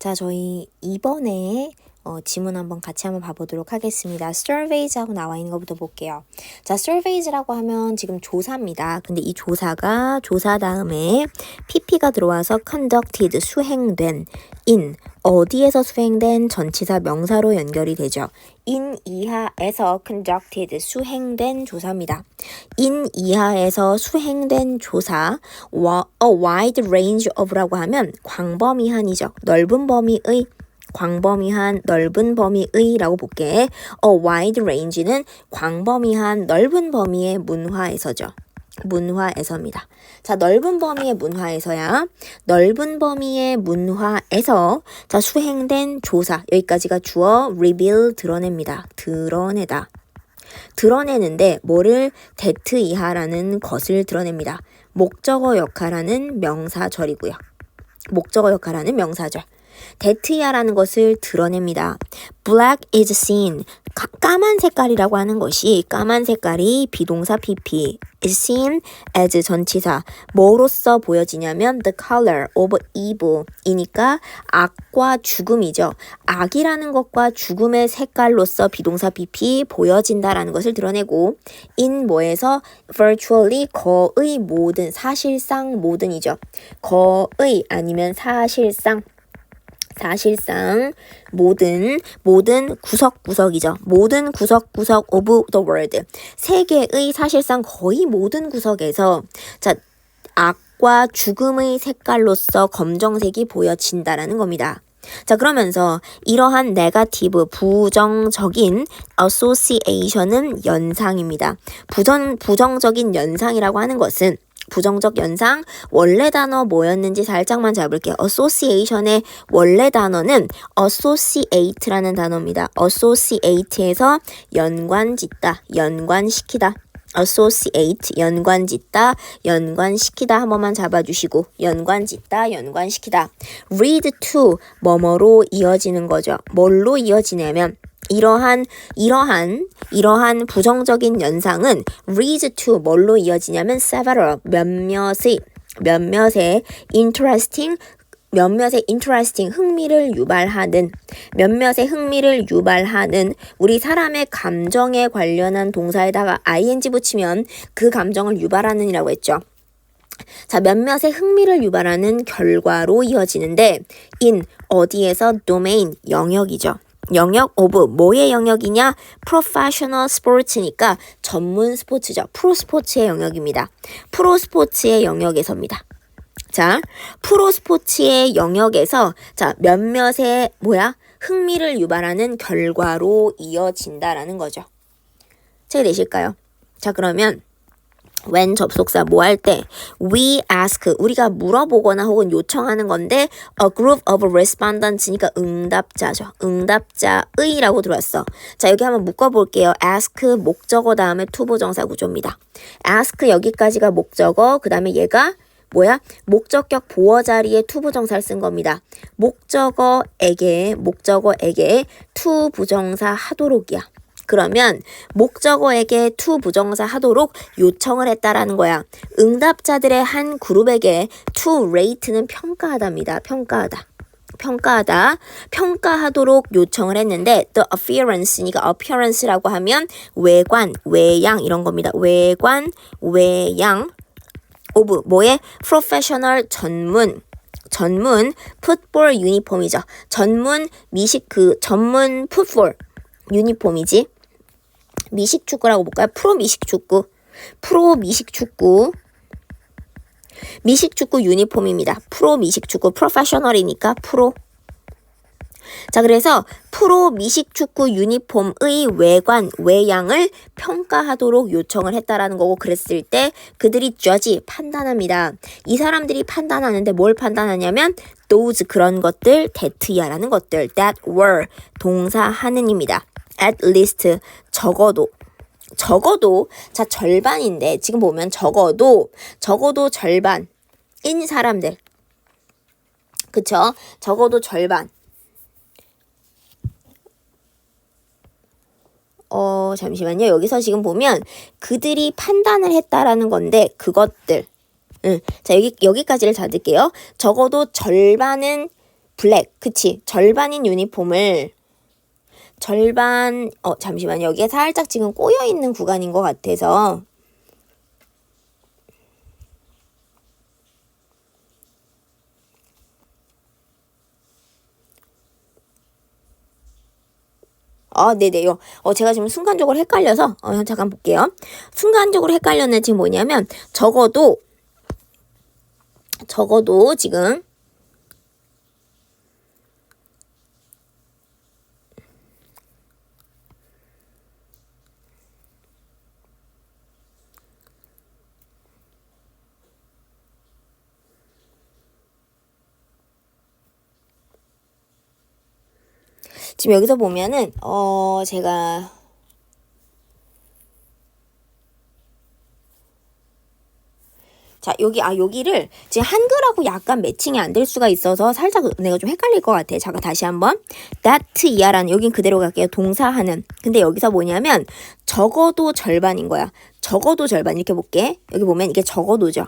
자, 저희 이번에 어, 지문 한번 같이 한번 봐보도록 하겠습니다. surveys하고 나와 있는 것부터 볼게요. 자, surveys라고 하면 지금 조사입니다. 근데 이 조사가 조사 다음에 pp가 들어와서 conducted 수행된 in 어디에서 수행된 전치사 명사로 연결이 되죠. in 이하에서 conducted 수행된 조사입니다. in 이하에서 수행된 조사 a wide range of라고 하면 광범위한이죠. 넓은 범위의 광범위한 넓은 범위의라고 볼게. a wide range는 광범위한 넓은 범위의 문화에서죠. 문화에서입니다. 자, 넓은 범위의 문화에서야 넓은 범위의 문화에서 자, 수행된 조사 여기까지가 주어 reveal 드러냅니다. 드러내다. 드러내는데 뭐를 데트 이하라는 것을 드러냅니다. 목적어 역할하는 명사절이고요. 목적어 역할하는 명사절. 데트야라는 것을 드러냅니다. Black is seen. 가, 까만 색깔이라고 하는 것이 까만 색깔이 비동사 pp is seen as 전치사 뭐로써 보여지냐면 the color of evil 이니까 악과 죽음이죠. 악이라는 것과 죽음의 색깔로서 비동사 pp 보여진다라는 것을 드러내고 in 뭐에서 virtually 거의 모든 사실상 모든이죠. 거의 아니면 사실상 사실상 모든 모든 구석구석이죠. 모든 구석구석 of the world. 세계의 사실상 거의 모든 구석에서 자 악과 죽음의 색깔로서 검정색이 보여진다라는 겁니다. 자, 그러면서 이러한 네가티브 부정적인 association은 연상입니다. 부정 부정적인 연상이라고 하는 것은 부정적 연상 원래 단어 뭐였는지 살짝만 잡을게요. association의 원래 단어는 associate라는 단어입니다. associate에서 연관짓다, 연관시키다. Associate 연관 짓다 연관시키다. 한 번만 잡아 주시고 연관 짓다 연관시키다. read to 뭐뭐로 이어지는 거죠. 뭘로 이어지냐면 이러한 이러한 이러한 부정적인 연상은 leads to 뭘로 이어지냐면 several 몇몇의 몇몇의 interesting 몇몇의 interesting 흥미를 유발하는 몇몇의 흥미를 유발하는 우리 사람의 감정에 관련한 동사에다가 ing 붙이면 그 감정을 유발하는이라고 했죠. 자, 몇몇의 흥미를 유발하는 결과로 이어지는데 in 어디에서 domain 영역이죠. 영역 오브 뭐의 영역이냐? 프로페셔널 스포츠니까 전문 스포츠죠. 프로 스포츠의 영역입니다. 프로 스포츠의 영역에서입니다. 자, 프로 스포츠의 영역에서 자, 몇몇의 뭐야? 흥미를 유발하는 결과로 이어진다라는 거죠. 책 내실까요? 자, 그러면 when 접속사 뭐 할 때 we ask 우리가 물어보거나 혹은 요청하는 건데 a group of respondents니까 응답자죠. 응답자의라고 들어왔어. 자 여기 한번 묶어볼게요. ask 목적어 다음에 투부정사 구조입니다. ask 여기까지가 목적어 그 다음에 얘가 뭐야? 목적격 보어 자리에 투부정사를 쓴 겁니다. 목적어에게 목적어에게 투부정사 하도록이야. 그러면 목적어에게 투 부정사 하도록 요청을 했다라는 거야. 응답자들의 한 그룹에게 투 rate는 평가하다입니다. 평가하다. 평가하다, 평가하도록 요청을 했는데 the appearance니까 appearance라고 하면 외관, 외양 이런 겁니다. 외관, 외양 오브 뭐의 professional 전문 전문 풋볼 유니폼이죠. 전문 미식 그 전문 풋볼 유니폼이지. 미식 축구라고 볼까요? 프로 미식 축구. 프로 미식 축구. 미식 축구 유니폼입니다. 프로 미식 축구. 프로페셔널이니까 프로. 자, 그래서 프로 미식축구 유니폼의 외관, 외양을 평가하도록 요청을 했다라는 거고 그랬을 때 그들이 judge, 판단합니다. 이 사람들이 판단하는데 뭘 판단하냐면 those 그런 것들, that야라는 것들, that were 동사 하는입니다. at least 적어도 적어도 자 절반인데 지금 보면 적어도 적어도 절반인 사람들 그쵸 적어도 절반 어 잠시만요 여기서 지금 보면 그들이 판단을 했다라는 건데 그것들 응. 자 여기 여기까지를 잡을게요 적어도 절반은 블랙. 그치. 절반인 유니폼을 절반, 어, 잠시만. 여기에 살짝 지금 꼬여 있는 구간인 것 같아서. 어, 네네요. 어, 제가 지금 순간적으로 헷갈려서, 어, 잠깐 볼게요. 순간적으로 헷갈렸는 지금 뭐냐면, 적어도, 적어도 지금, 지금 여기서 보면은, 어, 제가, 자, 여기, 아, 여기를 지금 한글하고 약간 매칭이 안 될 수가 있어서 살짝 내가 좀 헷갈릴 것 같아. 잠깐 다시 한번. that 이하라는, 여긴 그대로 갈게요. 동사하는. 근데 여기서 뭐냐면, 적어도 절반인 거야. 적어도 절반. 이렇게 볼게. 여기 보면 이게 적어도죠.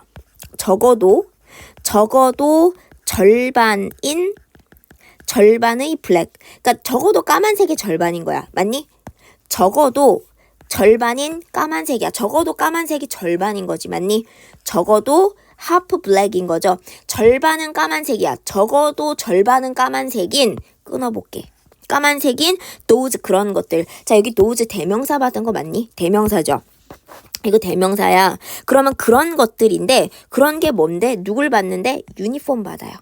적어도, 적어도 절반인 절반의 블랙. 그러니까 적어도 까만색의 절반인 거야. 맞니? 적어도 절반인 까만색이야. 적어도 까만색이 절반인 거지. 맞니? 적어도 하프 블랙인 거죠. 절반은 까만색이야. 적어도 절반은 까만색인 끊어볼게. 까만색인 those 그런 것들. 자, 여기 those 대명사 받은 거 맞니? 대명사죠. 이거 대명사야. 그러면 그런 것들인데 그런 게 뭔데? 누굴 받는데? 유니폼 받아요.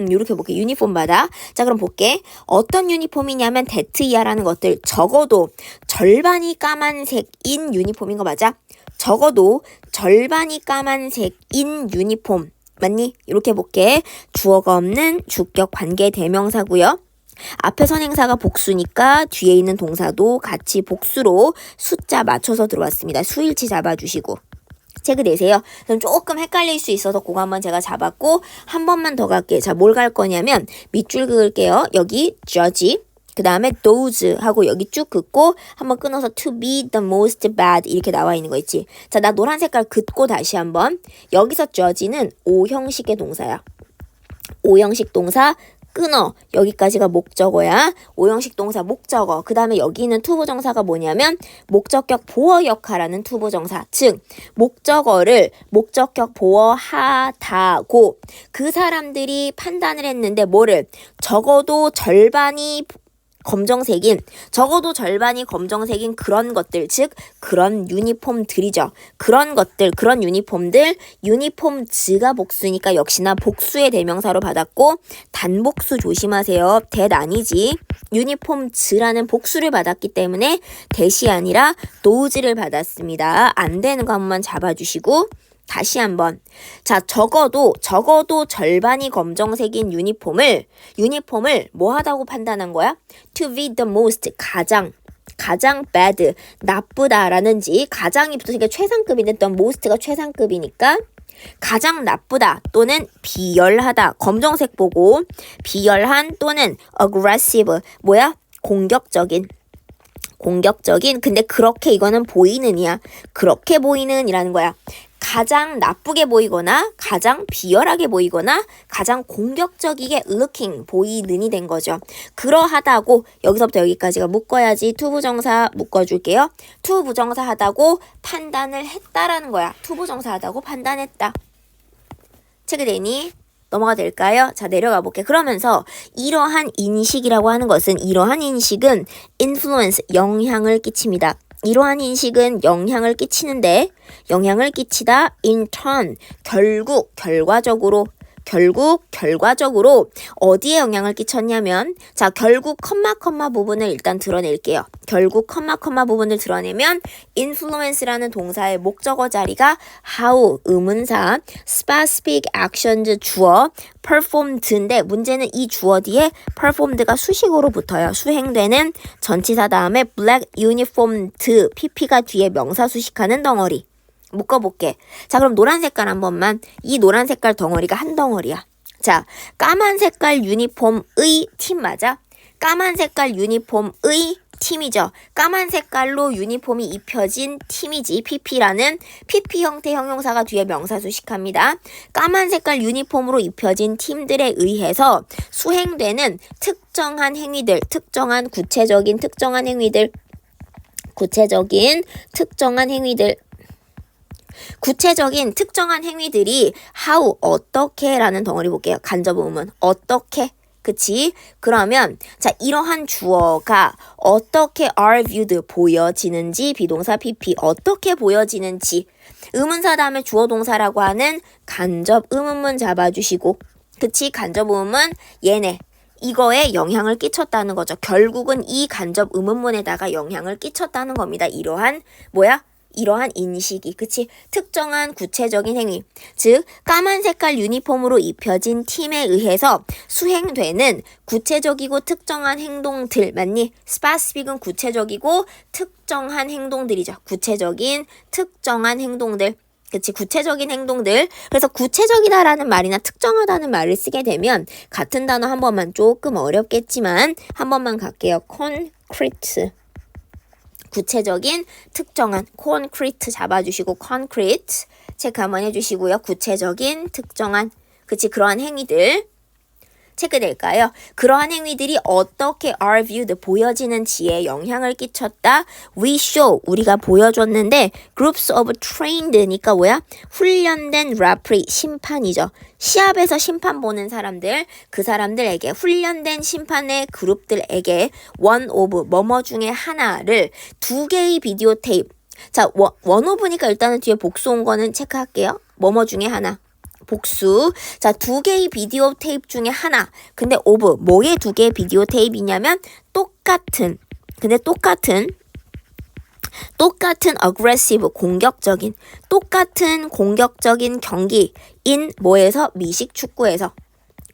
음, 이렇게 볼게. 유니폼 받아. 자, 그럼 볼게. 어떤 유니폼이냐면 데트 이하라는 것들 적어도 절반이 까만색인 유니폼인 거 맞아? 적어도 절반이 까만색인 유니폼. 맞니? 이렇게 볼게. 주어가 없는 주격 관계 대명사고요. 앞에 선행사가 복수니까 뒤에 있는 동사도 같이 복수로 숫자 맞춰서 들어왔습니다. 수일치 잡아주시고. 체크 내세요. 그럼 조금 헷갈릴 수 있어서 그거 한번 제가 잡았고 한 번만 더 갈게요. 자, 뭘 갈 거냐면 밑줄 그을게요. 여기 judge 그 다음에 those 하고 여기 쭉 긋고 한번 끊어서 to be the most bad 이렇게 나와 있는 거 있지. 자, 나 노란 색깔 긋고 다시 한번 여기서 judge는 O 형식의 동사야. O 형식 동사 끊어. 여기까지가 목적어야. 오형식 동사 목적어. 그 다음에 여기는 투부정사가 뭐냐면 목적격 보어 역할하는 투부정사. 즉 목적어를 목적격 보어하다고 그 사람들이 판단을 했는데 뭐를 적어도 절반이 검정색인 적어도 절반이 검정색인 그런 것들 즉 그런 유니폼들이죠. 그런 것들 그런 유니폼들 유니폼 즈가 복수니까 역시나 복수의 대명사로 받았고 단복수 조심하세요. 대 아니지. 유니폼 즈라는 복수를 받았기 때문에 대시 아니라 노즈를 받았습니다. 안 되는 거 한번 잡아주시고 다시 한번. 자, 적어도, 적어도 절반이 검정색인 유니폼을, 유니폼을 뭐 하다고 판단한 거야? To be the most, 가장. 가장 bad, 나쁘다라는지, 가장이 붙으니까 최상급인데 또 most가 최상급이니까 가장 나쁘다 또는 비열하다. 검정색 보고 비열한 또는 aggressive. 뭐야? 공격적인. 공격적인. 근데 그렇게 이거는 보이는이야 그렇게 보이는이라는 거야 가장 나쁘게 보이거나 가장 비열하게 보이거나 가장 공격적이게 looking 보이는이 된 거죠. 그러하다고 여기서부터 여기까지가 묶어야지 투부정사 묶어줄게요. 투부정사 하다고 판단을 했다라는 거야. 투부정사 하다고 판단했다. 체크되니? 넘어가 될까요? 자, 내려가 볼게. 그러면서 이러한 인식이라고 하는 것은 이러한 인식은 influence, 영향을 끼칩니다. 이러한 인식은 영향을 끼치는데 영향을 끼치다 in turn 결국 결과적으로 결국 결과적으로 어디에 영향을 끼쳤냐면 자 결국 컴마 컴마 부분을 일단 드러낼게요. 결국 컴마 컴마 부분을 드러내면 influence라는 동사의 목적어 자리가 how 의문사 specific actions 주어 performed인데 문제는 이 주어 뒤에 performed가 수식어로 붙어요. 수행되는 전치사 다음에 black uniformed pp가 뒤에 명사 수식하는 덩어리. 묶어볼게. 자, 그럼 노란 색깔 한 번만. 이 노란 색깔 덩어리가 한 덩어리야. 자, 까만 색깔 유니폼의 팀 맞아? 까만 색깔 유니폼의 팀이죠. 까만 색깔로 유니폼이 입혀진 팀이지 PP라는 PP 형태 형용사가 뒤에 명사 수식합니다. 까만 색깔 유니폼으로 입혀진 팀들에 의해서 수행되는 특정한 행위들, 특정한 구체적인 특정한 행위들, 구체적인 특정한 행위들 구체적인 특정한 행위들이 how 어떻게라는 덩어리 볼게요. 간접 의문 어떻게 그치? 그러면 자 이러한 주어가 어떻게 are viewed 보여지는지 비동사 pp 어떻게 보여지는지 의문사 다음에 주어 동사라고 하는 간접 의문문 잡아주시고 그치? 간접 의문문 얘네 이거에 영향을 끼쳤다는 거죠. 결국은 이 간접 의문문에다가 영향을 끼쳤다는 겁니다. 이러한 뭐야? 이러한 인식이 그치? 특정한 구체적인 행위 즉 까만 색깔 유니폼으로 입혀진 팀에 의해서 수행되는 구체적이고 특정한 행동들 맞니? 스파스픽은 구체적이고 특정한 행동들이죠. 구체적인 특정한 행동들. 그치 구체적인 행동들. 그래서 구체적이다라는 말이나 특정하다는 말을 쓰게 되면 같은 단어 한 번만 조금 어렵겠지만 한 번만 갈게요. concrete 구체적인 특정한 concrete 잡아주시고 concrete 체크 한번 해주시고요. 구체적인 특정한 그치 그러한 행위들 체크될까요? 그러한 행위들이 어떻게 are viewed 보여지는지에 영향을 끼쳤다. We show 우리가 보여줬는데 groups of trained니까 뭐야? 훈련된 referee 심판이죠. 시합에서 심판 보는 사람들 그 사람들에게 훈련된 심판의 그룹들에게 one of 뭐뭐 중에 하나를 두 개의 비디오 테이프 자, 원, 원 오브니까 일단은 뒤에 복수 온 거는 체크할게요. 뭐뭐 중에 하나. 복수. 자, 두 개의 비디오 테이프 중에 하나. 근데 오브. 뭐의 두 개의 비디오 테이프이냐면 똑같은. 근데 똑같은 똑같은 aggressive 공격적인 똑같은 공격적인 경기인 뭐에서 미식 축구에서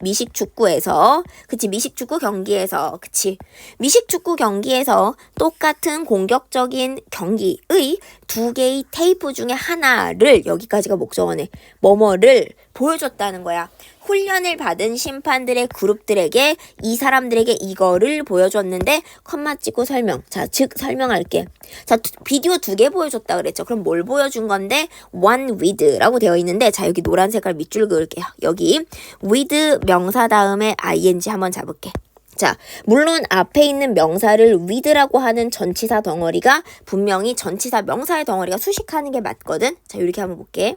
미식 축구에서 그치 미식 축구 경기에서 그치. 미식 축구 경기에서 똑같은 공격적인 경기의 두 개의 테이프 중에 하나를 여기까지가 목적어네. 뭐뭐를 보여줬다는 거야 훈련을 받은 심판들의 그룹들에게 이 사람들에게 이거를 보여줬는데 컴마 찍고 설명. 자 즉 설명할게. 자 비디오 두 개 보여줬다 그랬죠. 그럼 뭘 보여준 건데? One with라고 되어 있는데 자 여기 노란 색깔 밑줄 그을게요. 여기 with 명사 다음에 ing 한번 잡을게. 자, 물론 앞에 있는 명사를 with라고 하는 전치사 덩어리가 분명히 전치사 명사의 덩어리가 수식하는 게 맞거든. 자, 이렇게 한번 볼게.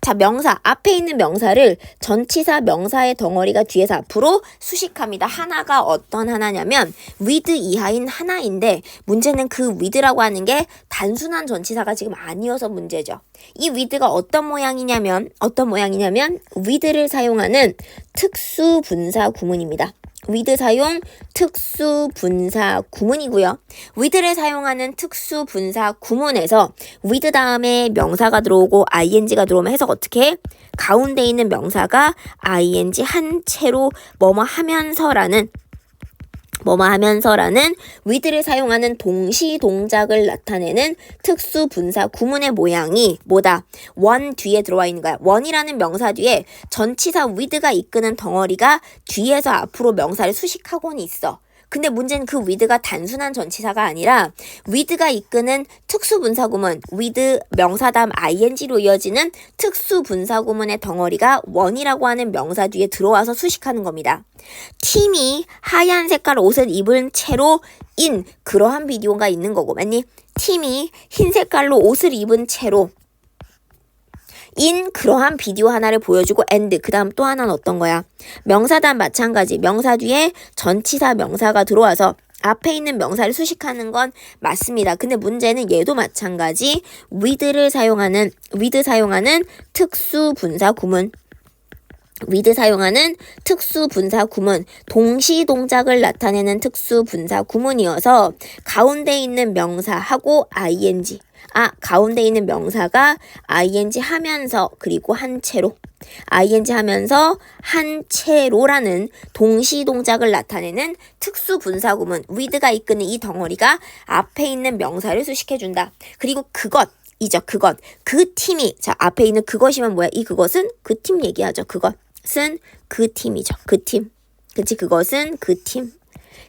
자, 명사. 앞에 있는 명사를 전치사 명사의 덩어리가 뒤에서 앞으로 수식합니다. 하나가 어떤 하나냐면 with 이하인 하나인데 문제는 그 with라고 하는 게 단순한 전치사가 지금 아니어서 문제죠. 이 with가 어떤 모양이냐면 어떤 모양이냐면 with를 사용하는 특수 분사 구문입니다. With 사용 특수 분사 구문이고요. with를 사용하는 특수 분사 구문에서 with 다음에 명사가 들어오고 ing가 들어오면 해석 어떻게 해? 가운데 있는 명사가 ing 한 채로 뭐뭐 하면서라는 뭐뭐 하면서라는 with를 사용하는 동시 동작을 나타내는 특수 분사 구문의 모양이 뭐다? 원 뒤에 들어와 있는 거야. 원이라는 명사 뒤에 전치사 with가 이끄는 덩어리가 뒤에서 앞으로 명사를 수식하고는 있어. 근데 문제는 그 with가 단순한 전치사가 아니라 with가 이끄는 특수 분사 구문, with 명사 다음 ing로 이어지는 특수 분사 구문의 덩어리가 원이라고 하는 명사 뒤에 들어와서 수식하는 겁니다. 팀이 하얀 색깔 옷을 입은 채로 인 그러한 비디오가 있는 거고 맞니? 팀이 흰 색깔로 옷을 입은 채로 인 그러한 비디오 하나를 보여주고 and 그 다음 또 하나는 어떤 거야? 명사단 마찬가지 명사 뒤에 전치사 명사가 들어와서 앞에 있는 명사를 수식하는 건 맞습니다. 근데 문제는 얘도 마찬가지 with를 사용하는 with 사용하는 특수 분사 구문 with 사용하는 특수 분사 구문, 동시 동작을 나타내는 특수 분사 구문이어서 가운데 있는 명사하고 ing, 아, 가운데 있는 명사가 ing 하면서 그리고 한 채로 ing 하면서 한 채로라는 동시 동작을 나타내는 특수 분사 구문 with가 이끄는 이 덩어리가 앞에 있는 명사를 수식해 준다. 그리고 그것 이죠. 그것. 그 팀이 자, 앞에 있는 그것이면 뭐야? 이 그것은 그 팀 얘기하죠. 그것 은 그 팀이죠. 그 팀. 그치 그것은 그 팀.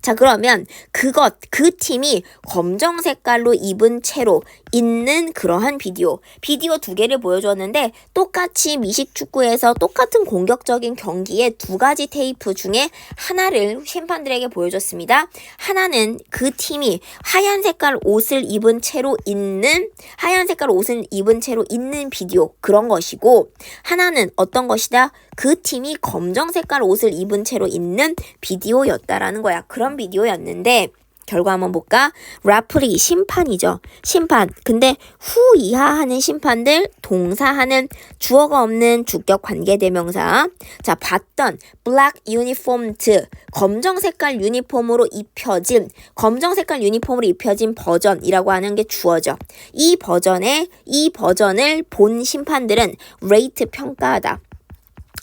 자, 그러면 그것, 그 팀이 검정 색깔로 입은 채로 있는 그러한 비디오. 비디오 두 개를 보여줬는데 똑같이 미식 축구에서 똑같은 공격적인 경기에 두 가지 테이프 중에 하나를 심판들에게 보여줬습니다. 하나는 그 팀이 하얀 색깔 옷을 입은 채로 있는 하얀 색깔 옷을 입은 채로 있는 비디오 그런 것이고 하나는 어떤 것이다? 그 팀이 검정 색깔 옷을 입은 채로 있는 비디오였다라는 거야. 그런 비디오였는데 결과 한번 볼까? 라프리 심판이죠. 심판. 근데 후 이하 하는 심판들 동사하는 주어가 없는 주격 관계 대명사. 자, 봤던 black uniformed 검정 색깔 유니폼으로 입혀진 검정 색깔 유니폼으로 입혀진 버전이라고 하는 게 주어죠. 이 버전의 이 버전을 본 심판들은 rate 평가하다.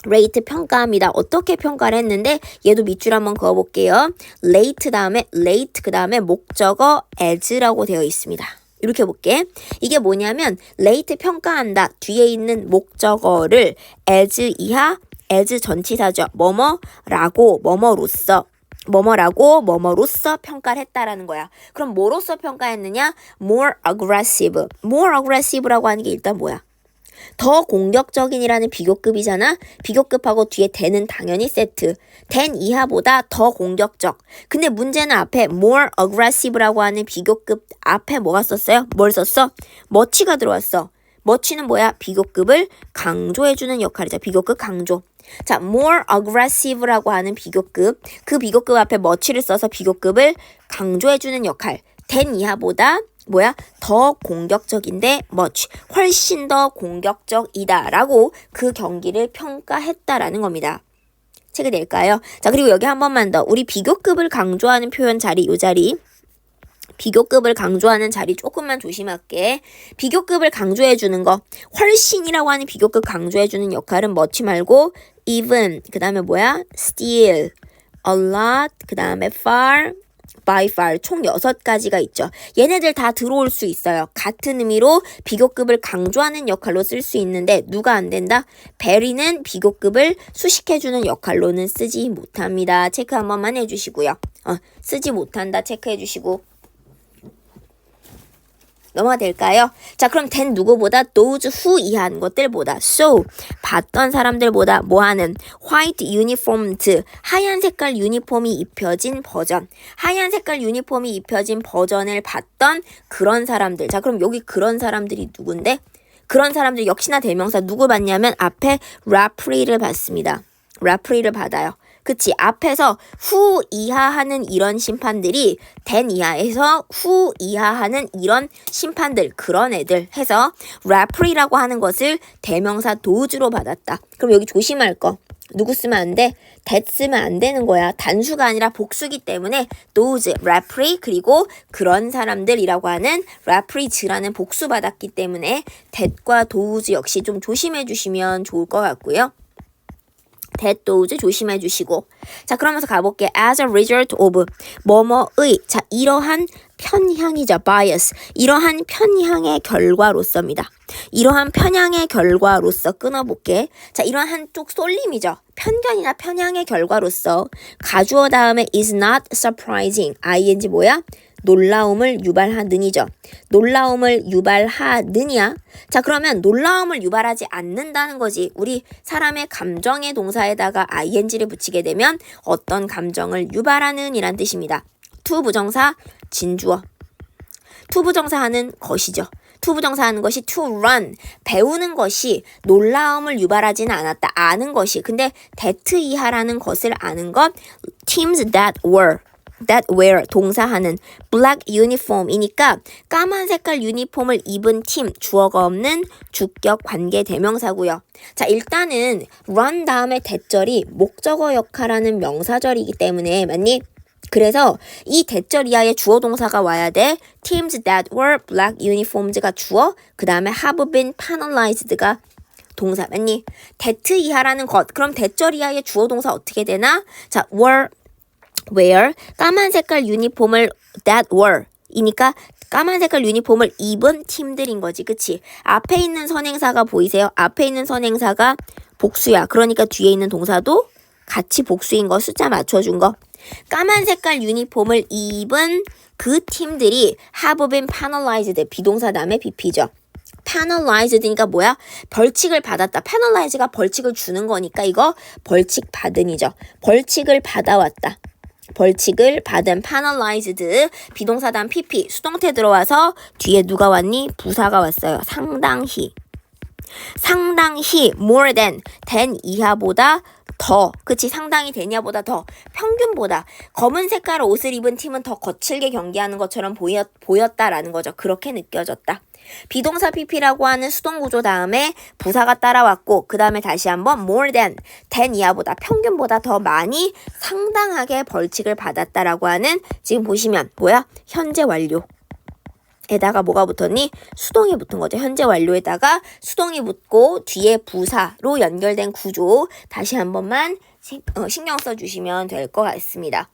레이트 평가합니다. 어떻게 평가를 했는데 얘도 밑줄 한번 그어볼게요. 레이트 다음에 레이트 그 다음에 목적어 as라고 되어 있습니다. 이렇게 볼게. 이게 뭐냐면 레이트 평가한다 뒤에 있는 목적어를 as 이하 as 전치사죠. 뭐뭐라고 뭐뭐로써 뭐뭐라고 뭐뭐로써 평가를 했다라는 거야. 그럼 뭐로써 평가했느냐? more aggressive. more aggressive라고 하는 게 일단 뭐야? 더 공격적인이라는 비교급이잖아. 비교급하고 뒤에 대는 당연히 세트. 된 이하보다 더 공격적. 근데 문제는 앞에 more aggressive라고 하는 비교급 앞에 뭐가 썼어요? 뭘 썼어? 머치가 들어왔어. 머치는 뭐야? 비교급을 강조해주는 역할이죠. 비교급 강조. 자, more aggressive라고 하는 비교급. 그 비교급 앞에 머치를 써서 비교급을 강조해주는 역할. 된 이하보다 뭐야? 더 공격적인데 much 훨씬 더 공격적이다라고 그 경기를 평가했다라는 겁니다. 책을 낼까요? 자, 그리고 여기 한 번만 더. 우리 비교급을 강조하는 표현 자리, 요 자리. 비교급을 강조하는 자리 조금만 조심할게. 비교급을 강조해 주는 거. 훨씬이라고 하는 비교급 강조해 주는 역할은 뭐지 말고 even 그다음에 뭐야? still a lot 그다음에 far far 총 6가지가 있죠. 얘네들 다 들어올 수 있어요. 같은 의미로 비교급을 강조하는 역할로 쓸 수 있는데 누가 안 된다? 베리는 비교급을 수식해주는 역할로는 쓰지 못합니다. 체크 한 번만 해주시고요. 어, 쓰지 못한다 체크해 주시고 넘어가 될까요? 자, 그럼 된 누구보다 those who 이한 것들보다 so 봤던 사람들보다 뭐하는 white uniformed 하얀 색깔 유니폼이 입혀진 버전 하얀 색깔 유니폼이 입혀진 버전을 봤던 그런 사람들 자, 그럼 여기 그런 사람들이 누군데? 그런 사람들 역시나 대명사 누구 봤냐면 앞에 라프리를 봤습니다. 라프리를 받아요. 그치 앞에서 후 이하하는 이런 심판들이 된 이하에서 후 이하하는 이런 심판들 그런 애들 해서 레프리라고 하는 것을 대명사 도주로 받았다. 그럼 여기 조심할 거 누구 쓰면 안 돼? that 쓰면 안 되는 거야. 단수가 아니라 복수기 때문에 those, referee 그리고 그런 사람들이라고 하는 referee라는 복수 받았기 때문에 that과 those 역시 좀 조심해 주시면 좋을 것 같고요. That those 조심해 주시고. 자 그러면서 가볼게. As a result of 뭐뭐의 자 이러한 편향이죠. Bias. 이러한 편향의 결과로서입니다. 이러한 편향의 결과로서 끊어볼게. 자 이러한 한쪽 쏠림이죠. 편견이나 편향의 결과로서 가주어 다음에 is not surprising. ing 뭐야 놀라움을 유발하느니죠. 놀라움을 유발하느냐? 자, 그러면 놀라움을 유발하지 않는다는 거지. 우리 사람의 감정의 동사에다가 ing를 붙이게 되면 어떤 감정을 유발하는 이란 뜻입니다. to 부정사 진주어. to 부정사 하는 것이죠. to 부정사 하는 것이 to run 배우는 것이 놀라움을 유발하지는 않았다 아는 것이 근데 that 이하라는 것을 아는 것 teams that were that wear 동사하는 black uniform이니까 까만 색깔 유니폼을 입은 팀 주어가 없는 주격 관계 대명사고요. 자 일단은 run 다음에 대절이 목적어 역할하는 명사절이기 때문에 맞니? 그래서 이 대절 이하의 주어 동사가 와야 돼. Teams that were black uniformed가 주어, 그 다음에 have been penalized가 동사 맞니? that 이하라는 것. 그럼 대절 이하의 주어 동사 어떻게 되나? 자, were where 까만 색깔 유니폼을 that were 이니까 까만 색깔 유니폼을 입은 팀들인 거지 그치 앞에 있는 선행사가 보이세요 앞에 있는 선행사가 복수야 그러니까 뒤에 있는 동사도 같이 복수인 거 숫자 맞춰준 거 까만 색깔 유니폼을 입은 그 팀들이 have been penalized 비동사 다음에 BP죠. penalized니까 뭐야? 벌칙을 받았다. penalize가 벌칙을 주는 거니까 이거 벌칙 받은이죠. 벌칙을 받아왔다. 벌칙을 받은 penalized 비동사 다음 pp 수동태 들어와서 뒤에 누가 왔니? 부사가 왔어요. 상당히. 상당히 more than than 이하보다 더 그치 상당히 되냐보다 더 평균보다 검은 색깔 옷을 입은 팀은 더 거칠게 경기하는 것처럼 보였, 보였다라는 거죠 그렇게 느껴졌다 비동사 pp라고 하는 수동 구조 다음에 부사가 따라왔고 그 다음에 다시 한번 more than than 이하보다 평균보다 더 많이 상당하게 벌칙을 받았다라고 하는 지금 보시면 뭐야 현재 완료 에다가 뭐가 붙었니? 수동이 붙은 거죠. 현재 완료에다가 수동이 붙고 뒤에 부사로 연결된 구조 다시 한 번만 신- 어, 신경 써주시면 될 것 같습니다.